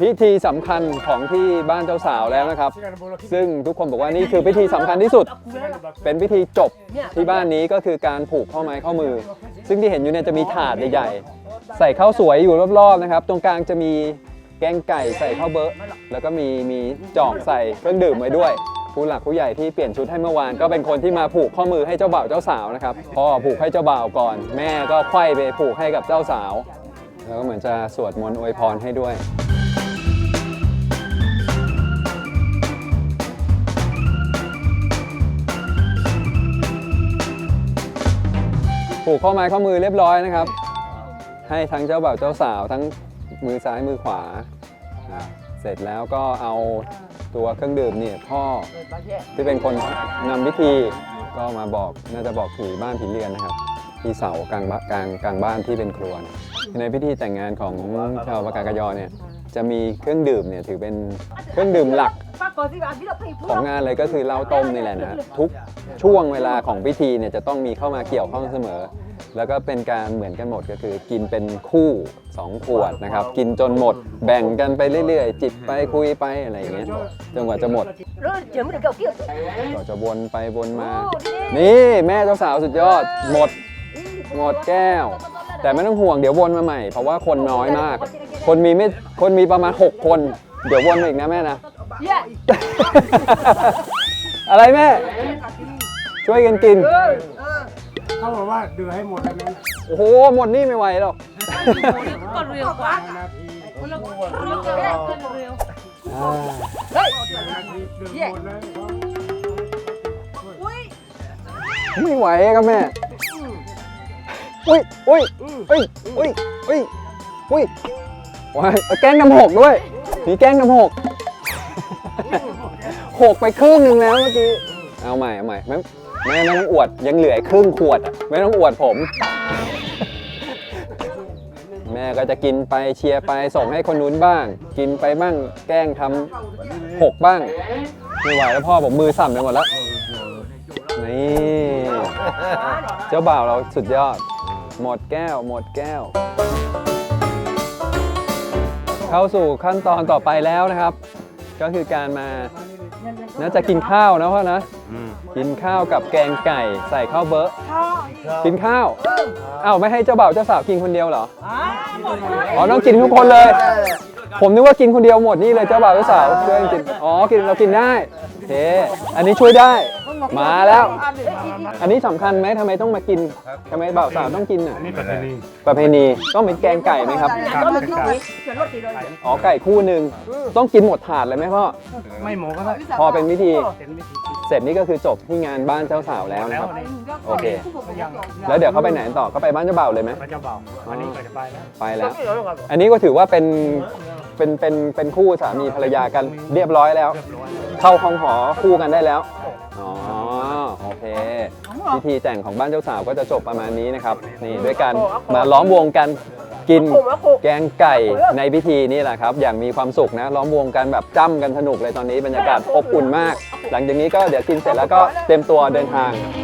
พิธีสำคัญของที่บ้านเจ้าสาวแล้วนะครับ ซึ่งทุกคนบอกว่านี่คือพิธีสำคัญที่สุด เป็นพิธีจบที่บ้านนี้ก็คือการผูกข้อไม้ข้อมือ ซึ่งที่เห็นอยู่เนี่ยจะมีถาดใหญ่ๆ ใส่ข้าวสวยอยู่รอบๆนะครับ ตรงกลางจะมีแกงไก่ใส่ข้าวเบอะแล้วก็มีมีจอกใส่เครื่องดื่มไว้ด้วยผู้หลักผู้ใหญ่ที่เปลี่ยนชุดให้เมื่อวานก็เป็นคนที่มาผูกข้อมือให้เจ้าบ่าวเจ้าสาวนะครับพ่อผูกให้เจ้าบ่าวก่อน แม่ก็ไขว้ไปผูกให้กับเจ้าสาว แล้วก็เหมือนจะสวดมนต์อวยพรให้ด้วย ผูกข้อไม้ข้อมือเรียบร้อยนะครับ ให้ทั้งเจ้าบ่าวเจ้าสาวทั้งมือซ้ายมือขวาอะเสร็จแล้วก็เอาตัวเครื่องดื่มเนี่ยพ่อที่เป็นคนนำพิธีก็มาบอกน่าจะบอกผีบ้านผีเรือนนะครับที่เสากลางบ้านกลางกลางบ้านที่เป็นครัวนะ ในพิธีแต่งงานของชาวปากากยอเนี่ยจะมีเครื่องดื่มเนี่ยถือเป็นเครื่องดื่มหลักของงานเลยก็คือเหล้าต้มนี่แหละนะทุกช่วงเวลาของพิธีเนี่ยจะต้องมีเข้ามาเกี่ยวข้องเสมอ แล้วก็เป็นการเหมือนกันหมดก็คือกินเป็นคู่ 2 ขวดนะครับ กินจนหมด แบ่งกันไปเรื่อยๆ จิบไปคุยไปอะไรอย่างเงี้ยจนกว่าจะหมดก็จะวนไปวนมา นี่แม่เจ้าสาวสุดยอดหมด หมดแก้ว แต่ไม่ต้องห่วงเดี๋ยววนมาใหม่ เพราะว่าคนน้อยมาก คนมีไม่คนมีประมาณ 6 คน เดี๋ยววนมาอีกนะแม่นะ อะไรแม่ ช่วยกันกิน เขาบอกว่าเดือให้หมดแล้วนะโอ้โห หมดนี่ไม่ไหวหรอก ก็เร็วกว่านาทีเราจะได้กันเร็วอ่านาทีเดือหมดแล้ว ไม่ไหวครับแม่ อุ้ยอุ้ยอุ้ยอุ้ยอุ้ยอุ้ยว้ายแกล้งน้ำหกด้วยมีแกล้งน้ำหกหกไปครึ่งหนึ่งแล้วเมื่อกี้เอาใหม่เอาใหม่ไม่แม่ไม่ต้องอวดยังเหลือครึ่งขวดอะไม่ต้องอวดผม แม่ก็จะกินไปเชียร์ไปส่งให้คนนู้นบ้าง กินไปบ้างแกล้งทำหกบ้างไม่ไหวแล้วพ่อผมมือสั่นไปหมดแล้วนี่เจ้าบ่าวเราสุดยอด หมดแก้ว หมดแก้ว เข้าสู่ขั้นตอนต่อไปแล้วนะครับ ก็คือการมาน่าจะกินข้าวนะพ่อนะ กินข้าวกับแกงไก่ใส่ข้าวเบอะกินข้าวอ้าวไม่ให้เจ้าบ่าวเจ้าสาวกินคนเดียวเหรออ๋อต้องกินทุกคนเลย ผมนึกว่ากินคนเดียวหมดนี่เลยเจ้าบ่าวเจ้าสาวช่วยกันกิน อ๋อ กินเรากินได้โอเค อันนี้ช่วยได้ มาแล้ว อันนี้สำคัญไหมทำไมต้องมากินทำไมบ่าวสาวต้องกินอะ นี่ประเพณีประเพณีต้องเป็นแกงไก่ไหมครับ ก็มันลูกนี้เกิดรถตีเลยอ๋อ ไก่คู่หนึ่งต้องกินหมดถาดเลยไหมพ่อ ไม่หมูก็ได้พอเป็นวิธีเป็นวิธีเสร็จนี่ก็คือจบที่งานบ้านเจ้าสาวแล้วแล้นะวครับนี่โอเคยังแล้วเดี๋ยวเขาไปไหนต่อก็ไปบ้านเจ้าบ่าวเลยไหมพระเจ้าเบาอันนี้ก็จะไปแล้ว ไปแล้ว อันนี้ก็ถือว่าเป็น เป็นเป็นเป็นคู่สามีภรรยากันเรียบร้อยแล้ว เรียบร้อยเข้าห้องหอคู่กันได้แล้ว อ๋อโอเค พิธีแต่งของบ้านเจ้าสาวก็จะจบประมาณนี้นะครับ นี่ด้วยการมาล้อมวงกันกินแกงไก่ในพิธีนี่แหละครับ อย่างมีความสุขนะล้อมวงกันแบบจ้ำกันสนุกเลยตอนนี้บรรยากาศอบอุ่นมาก หลังจากนี้ก็เดี๋ยวกินเสร็จแล้วก็เตรียมตัวเดินทางเ